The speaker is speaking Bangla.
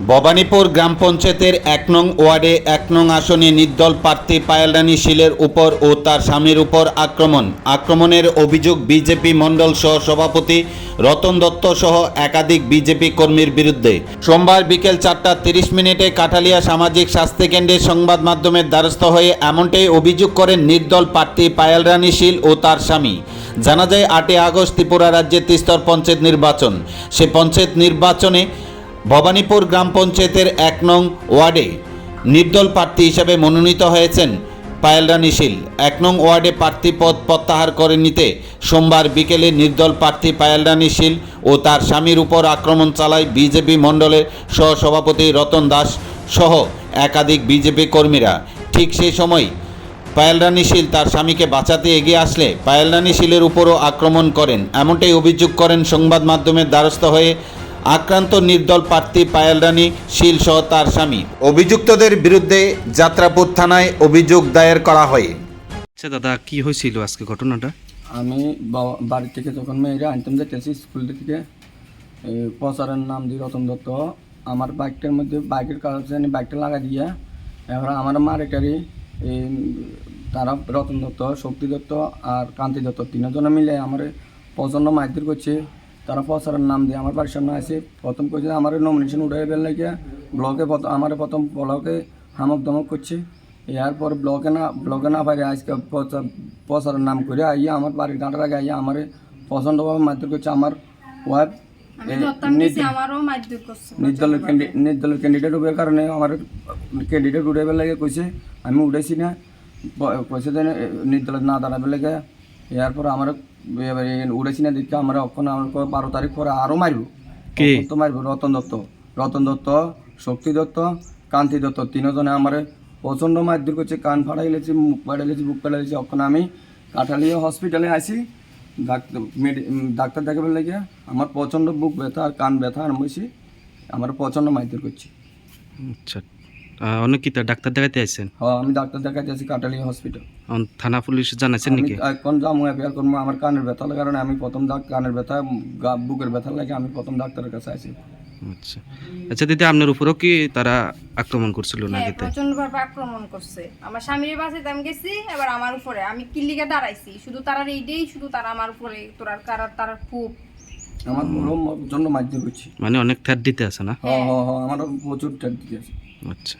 ভবানীপুর গ্রাম পঞ্চায়েতের এক নং ওয়ার্ডে এক নং আসনে নির্দল প্রার্থী পায়েলরানী শীলের উপর ও তার স্বামীর উপর আক্রমণ। আক্রমণের অভিযোগ বিজেপি মণ্ডল সহ সভাপতি রতন দত্ত সহ একাধিক বিজেপি কর্মীর বিরুদ্ধে। সোমবার বিকেল চারটা তিরিশ মিনিটে কাঠালিয়া সামাজিক স্বাস্থ্যকেন্দ্রের সংবাদ মাধ্যমের দ্বারস্থ হয়ে এমনটাই অভিযোগ করেন নির্দল প্রার্থী পায়েলরানী শীল ও তার স্বামী। জানা যায়, আটই আগস্ট ত্রিপুরা রাজ্যের তিস্তর পঞ্চায়েত নির্বাচন। সে পঞ্চায়েত নির্বাচনে ভবানীপুর গ্রাম পঞ্চায়েতের এক নং ওয়ার্ডে নির্দল প্রার্থী হিসাবে মনোনীত হয়েছেন পায়েলরানী শীল। এক নং ওয়ার্ডে প্রার্থী পদ প্রত্যাহার করে নিতে সোমবার বিকেলে নির্দল প্রার্থী পায়েলরানী শীল ও তার স্বামীর উপর আক্রমণ চালায় বিজেপি মণ্ডলের সহসভাপতি রতন দাস সহ একাধিক বিজেপি কর্মীরা। ঠিক সেই সময় পায়েলরানী শীল তার স্বামীকে বাঁচাতে এগিয়ে আসলে পায়েলরানী শীলের উপরও আক্রমণ করেন। এমনটাই অভিযোগ করেন সংবাদ মাধ্যমের দ্বারস্থ হয়ে আক্রান্ত নির্দল প্রার্থী পায়েলরানী শীল সহ তার স্বামী। অভিযুক্তদের বিরুদ্ধে যাত্রাপুর থানায় অভিযোগ দায়ের করা হয়। আচ্ছা দাদা কি হয়েছিল আজকে ঘটনাটা? আমি বাড়ি থেকে যখন মেয়েরা আনতাম যেতেছি স্কুল থেকে প্রচারের নাম দিয়ে রতন দত্ত। আমার বাইকটার মধ্যে বাইকের কাগজ জানি বাইকটা লাগা দিয়ে এবার আমার মারেটারি তারা রতন দত্ত শক্তি দত্ত আর কান্তি দত্ত তিনজনে মিলে আমার প্রচণ্ড মারধর করছে। তারা প্রচারের নাম দিয়ে আমার বাড়ির সামনে আসে প্রথম করছে আমার নমিনেশন উঠে বের লাগে ব্লকে প্রথম আমার প্রথম ব্লকে হামক দমক করছে। এরপর ব্লকে না ব্লকে না পারে আজকে প্রচার- প্রচারের নাম করে আইয়া আমার বাড়ির গাঁটার আগে আইয়া আমার প্রচণ্ডভাবে মারধর করছে। আমার ওয়াইফ আমি ধরতাম নিছি আমারও মারধর করছে নির্দলের ক্যান্ডি নির্দলের ক্যান্ডিডেট উঠে কারণে আমার ক্যান্ডিডেট উঠে লাগে কইছে। আমি উঠেছি না। ব- কইছে যে নির্দলের না দাঁড়াবে লাগে। এরপর আমার এবারে উঠেছি না দেখে আমার অক্ষণ আমার বারো তারিখ পরে আরও মারব। কে? তো মারব রতন দত্ত। রতন দত্ত শক্তি দত্ত কান্তি দত্ত তিনজনে আমার প্রচণ্ড মারধর করছে কান ফাড়াই লেছি মুখ ফাড়াই লেছি বুক ফাড়াই লেছি। অক্ষণ আমি কাঠালিয়া হসপিটালে আসি ডাক্তার ডাক্তার দেখাবার লাগে আমার প্রচণ্ড বুক ব্যথা আর কান ব্যথা হয়েছে। আমার প্রচণ্ড মারধর করছে। আচ্ছা। অনেক কি ডাক্তার দেখাতে আইছেন? হ্যাঁ আমি ডাক্তার দেখাতে আছি কাটালিয়া হসপিটাল থানা পুলিশ জানাইছেন নাকি? এখন যাব এফআইআর করব আমার কানের ব্যথার কারণে আমি প্রথম ডাক কানের ব্যথা গা- বুকের ব্যথার লাগে আমি প্রথম ডাক্তারের কাছে আসি আচ্ছা। আচ্ছা দিদি আপনার উপরও কি তারা আক্রমণ করছিল না হ্যাঁ গেতে প্রচণ্ড ভাবে আক্রমণ করছে। আমার স্বামীর বাসাতে আমি গেছি এবার আমার উপরে। আমি কিল্লিকে দাঁড়াইছি শুধু তারা এইটাই শুধু তারা আমার উপরে তোরার কারার তার খুব আমার পুরো জন্য মারধর করছে মানে অনেক থ্যাট দিতে আছে না? হ্যাঁ হ্যাঁ হ্যাঁ আমার প্রচুর ট্যাগ দিতে আছে। আচ্ছা।